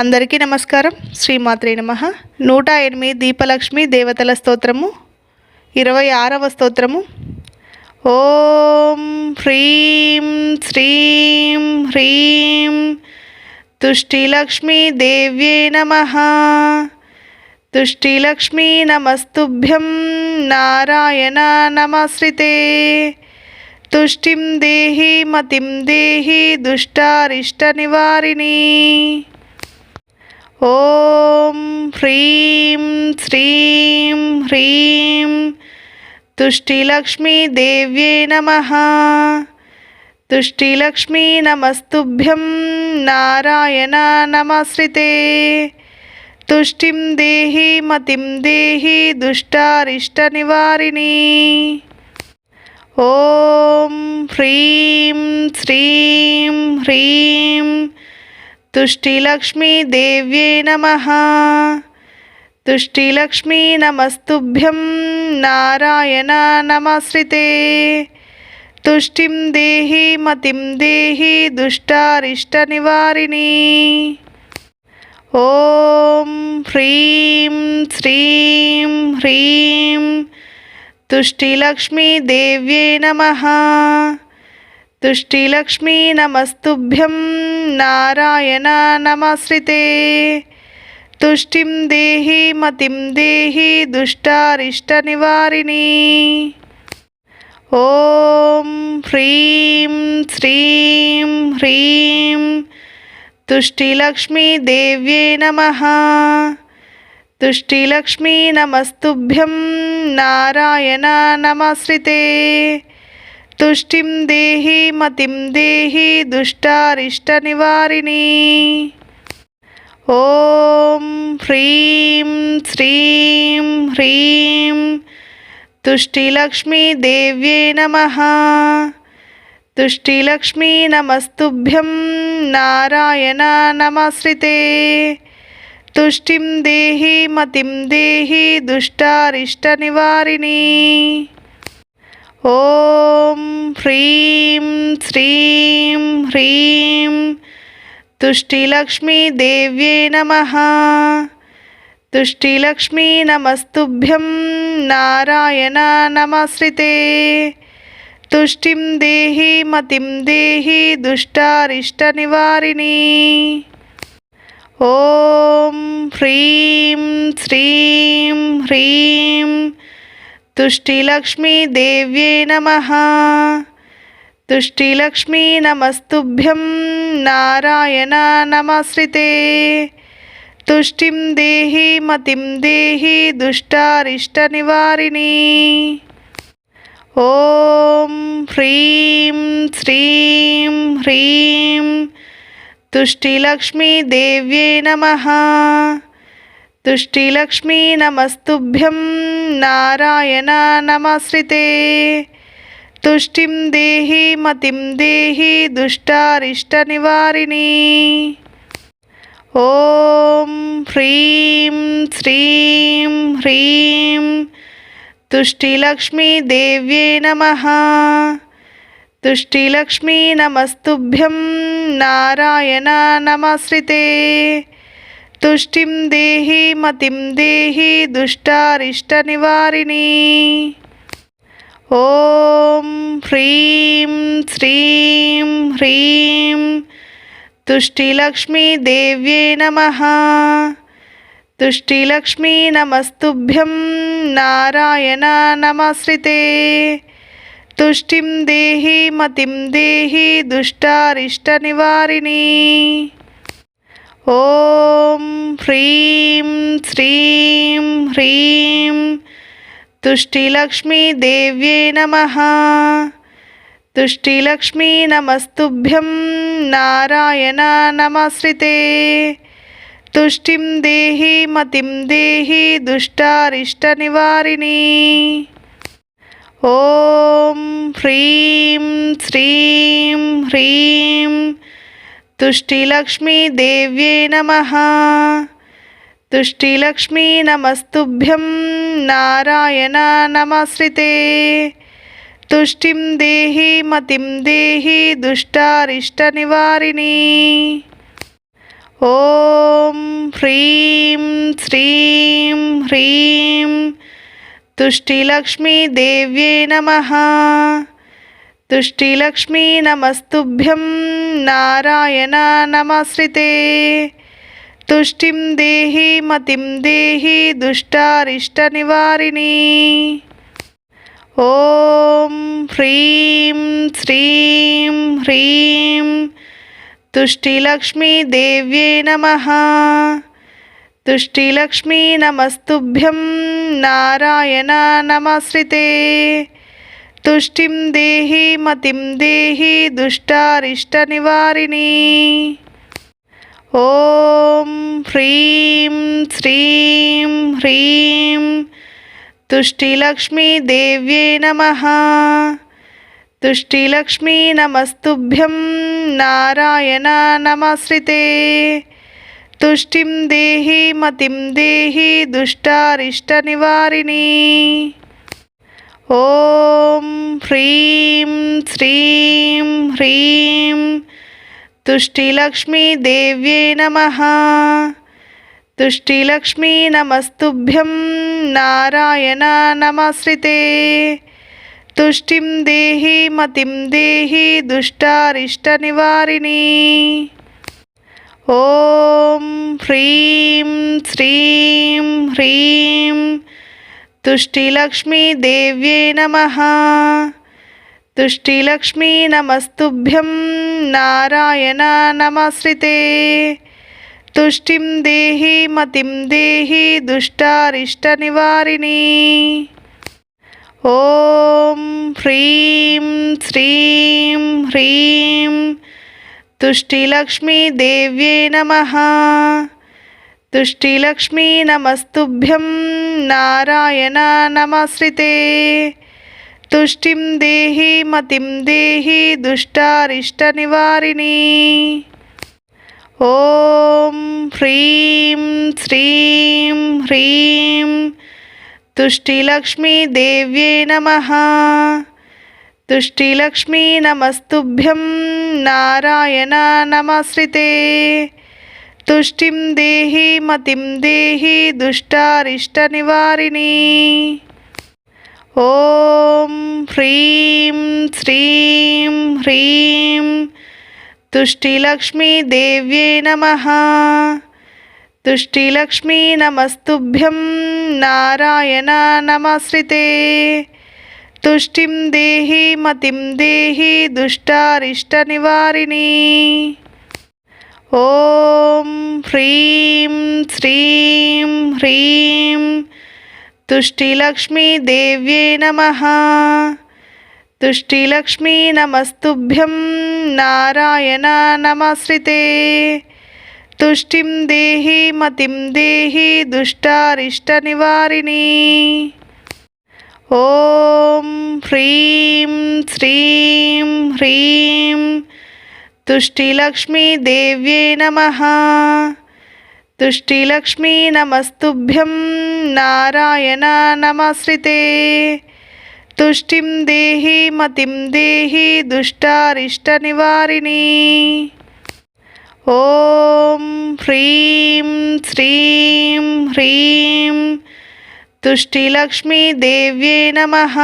అందరికీ నమస్కారం. శ్రీమాత్రే నమ. నూట ఎనిమిది దీపలక్ష్మి దేవతల స్తోత్రము. ఇరవై ఆరవ స్తోత్రము. ఓం హ్రీం శ్రీం హ్రీం తుష్టిలక్ష్మీ దేవ్యే నమ. తుష్టిలక్ష్మీ నమస్తుభ్యం నారాయణ నమశ్రితే తుష్టిం దేహి మతిం దేహి దుష్టారిష్ట నివారిణీ. ఓం హ్రీం శ్రీం హ్రీం తుష్టిలక్ష్మీదేవ్యే నమ. తుష్టిలక్ష్మీ నమస్తుభ్యం నారాయణ నమశ్రితే తుష్టిం దేహి మతిం దేహి దుష్టారిష్ట నివారిణి ఓం హ్రీం శ్రీం హ్రీం तुष्टिलक्ष्मी देव्ये नमः। तुष्टिलक्ष्मी नमस्तुभ्यं नारायणा नमस्ते तुष्टिं देहि, मतिं देहि दुष्टारिष्ट निवारिणी ओम ह्रीं, श्रीं, ह्रीं। तुष्टिलक्ष्मी देव्ये नमः। तुष्टिलक्ष्मी नमस्तुभ्यं नारायण नमस्ते। तुष्टिं देहि, मतिं देहि, दुष्टारिष्टनिवारिणी। ॐ ह्रीं, श्रीं, ह्रीं। तुष्टिलक्ष्मी देव्यै नमः। तुष्टिलक्ष्मी नमस्तुभ्यं नारायण नमस्ते। तुष्टिं देहि, मतिं देहि, दुष्टारिष्टनिवारिणी। ॐ ह्रीं श्रीं ह्रीं तुष्टिलक्ष्मीदेव्यै नमः। तुष्टिलक्ष्मी नमस्तुभ्यं नारायण नमस्ते तुष्टिं देहि, मतिं देहि, दुष्टारिष्टनिवारिणी। ॐ ह्रीं श्रीं ह्रीं तुष्टिलक्ष्मीदेव्यै नमः। तुष्टिलक्ष्मी नमस्तुभ्यं नारायण नमस्रिते तुष्टिं देहि मतिं देहि दुष्टारिष्टनिवारिणी। ॐ ह्रीं श्रीं ह्रीं तुष्टिलक्ष्मीदेव्यै नमः। तुष्टिलक्ष्मी नमस्तुभ्यं नारायण नमस्रिते तुष्टिं देहि, मतिं देहि, दुष्टारिष्टनिवारिणी। ॐ ह्रीं, श्रीं, ह्रीं। तुष्टिलक्ष्मीदेव्यै नमः। तुष्टिलक्ष्मी नमस्तुभ्यं नारायण नमस्ते। तुष्टिं देहि, मतिं देहि, दुष्टारिष्टनिवारिणी। ॐ ह्रीं, श्रीं, ह्रीं, तुष्टिलक्ष्मीदेव्यै नमः। तुष्टिलक्ष्मी नमस्तुभ्यं, नारायण नमस्ते। తుష్టిం దేహి మతిం దేహి దుష్టారిష్ట నివారిణి ఓం హ్రీం శ్రీం హ్రీం తుష్టిలక్ష్మీ దేవ్యే నమ. తుష్టిలక్ష్మీ నమస్తుభ్యం నారాయణ నమశ్రితే తుష్టిం దేహి మతిం దేహి దుష్టారిష్ట దుష్టారిష్టనివారిణి. ఓం హ్రీం శ్రీం హ్రీం తుష్టిలక్ష్మీదేవ్యే నమ. తుష్టిలక్ష్మీ నమస్తుభ్యం నారాయణ నమశ్రితే తుష్టిం దేహి మతిం దేహి దుష్టారిష్టనివారిణి. ఓం హ్రీం శ్రీం హ్రీం तुष्टिलक्ष्मी देव्ये नमः। तुष्टिलक्ष्मी नमस्तुभ्यं नारायण नमस्ते तुष्टिं देहि, मतिं देहि दुष्टारिष्ट निवारिणी ओम ह्रीं, श्रीं, ह्रीं। तुष्टिलक्ष्मी देव्ये नमः। तुष्टिलक्ष्मी नमस्तुभ्यं नारायण नमस्रिते तुष्टिं देहि, मतिं देहि, दुष्टारिष्टनिवारिणी। ॐ ह्रीं, श्रीं, ह्रीं। तुष्टिलक्ष्मी देव्यै नमः। तुष्टिलक्ष्मी नमस्तुभ्यं नारायण नमस्रिते తుష్టిం దేహి మతిం దేహి దుష్టారిష్ట నివారిణి ఓం హ్రీం శ్రీం హ్రీం తుష్టిలక్ష్మీదేవ్యే నమ. తుష్టిలక్ష్మీ నమస్తుభ్యం నారాయణ నమశ్రితే తుష్టిం దేహి మతిం దేహి ॐ ह्रीं श्रीं ह्रीं तुष्टिलक्ष्मीदेव्यै नमः। तुष्टिलक्ष्मी नमस्तुभ्यं नारायण नमस्रिते तुष्टिं देहि, मतिं देहि, दुष्टारिष्टनिवारिणी। ॐ ह्रीं श्रीं ह्रीं तुष्टिलक्ष्मी देव्ये नमः। तुष्टिलक्ष्मी नमस्तुभ्यं नारायण नमस्ते तुष्टिं देहि, मतिं देहि दुष्टारिष्ट निवारिणी ओम ह्रीं, श्रीं, ह्रीं। तुष्टिलक्ष्मी देव्ये नमः। तुष्टिलक्ष्मी नमस्तुभ्यं नारायण नमस्ते। तुष्टिं देहि, मतिं देहि, दुष्टारिष्टनिवारिणी। ॐ ह्रीं, श्रीं, ह्रीं। तुष्टिलक्ष्मी देव्यै नमः। तुष्टिलक्ष्मी नमस्तुभ्यं नारायण नमस्ते। తుష్టిం దేహి మతిం దేహి దుష్టారిష్ట నివారిణి ఓం హ్రీం శ్రీం హ్రీం తుష్టిలక్ష్మీదేవ్యే నమ. తుష్టిలక్ష్మీ నమస్తుభ్యం నారాయణ నమశ్రితే తుష్టిం దేహి మతిం దేహి దుష్టారిష్ట నివారిణి ఓ ह्रीं श्रीं, ह्रीं। तुष्टिलक्ष्मीदेव्यै नमः। तुष्टिलक्ष्मी नमस्तुभ्यं नारायण नमस्रिते तुष्टिं देहि, मतिं देहि, दुष्टारिष्टनिवारिणी। ॐ ह्रीं, श्रीं, ह्रीं। तुष्टिलक्ष्मीदेव्यै नमः। तुष्टिलक्ष्मी नमस्तुभ्यं नारायण नमस्ते। तुष्टिं देहि, मतिं देहि, दुष्टारिष्टनिवारिणी। ॐ ह्रीं, श्रीं, ह्रीं। तुष्टिलक्ष्मी देव्यै नमः।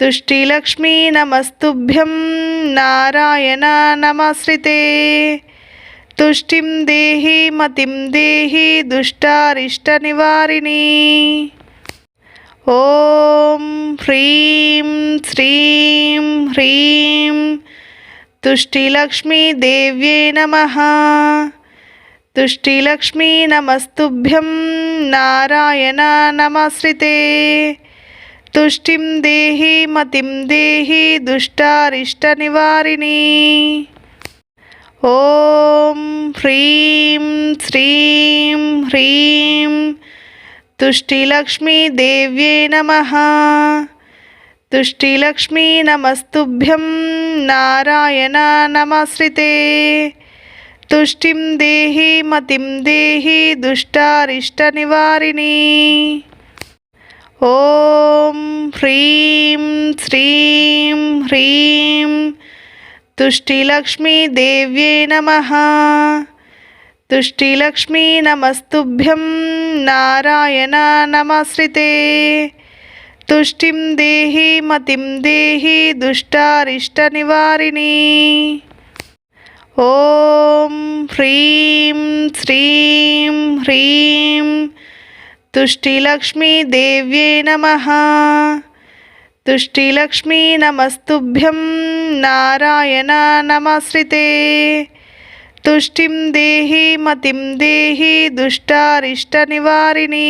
तुष्टिलक्ष्मी नमस्तुभ्यं नारायण नमस्ते। తుష్టిం దేహి మతిం దేహి దుష్టారిష్ట నివారిణి ఓం హ్రీం శ్రీం హ్రీం తుష్టిలక్ష్మీదేవ్యే నమ. తుష్టిలక్ష్మీ నమస్తుభ్యం నారాయణ నమశ్రితే తుష్టిం దేహి మతిం దేహి దుష్టారిష్ట నివారిణి ఓం హ్రీం శ్రీం హ్రీం తుష్టిలక్ష్మీదేవ్యే నమ. తుష్టిలక్ష్మీ నమస్తుభ్యం నారాయణ నమశ్రితే తుష్టిం దేహి మతిం దేహి దుష్టారిష్ట నివారిణి ఓం హ్రీం శ్రీం హ్రీం तुष्टिलक्ष्मीदेव्यै नमः। तुष्टिलक्ष्मी नमस्तुभ्यं नारायणा नमस्रिते तुष्टिं देहि, मतिं देहि, दुष्टारिष्टनिवारिणी। ॐ ह्रीं, श्रीं, ह्रीं। तुष्टिलक्ष्मीदेव्यै नमः। तुष्टिलक्ष्मी नमस्तुभ्यं नारायण नमस्कृते तुष्टिं देहि मतिं देहि दुष्टारिष्टनिवारिणी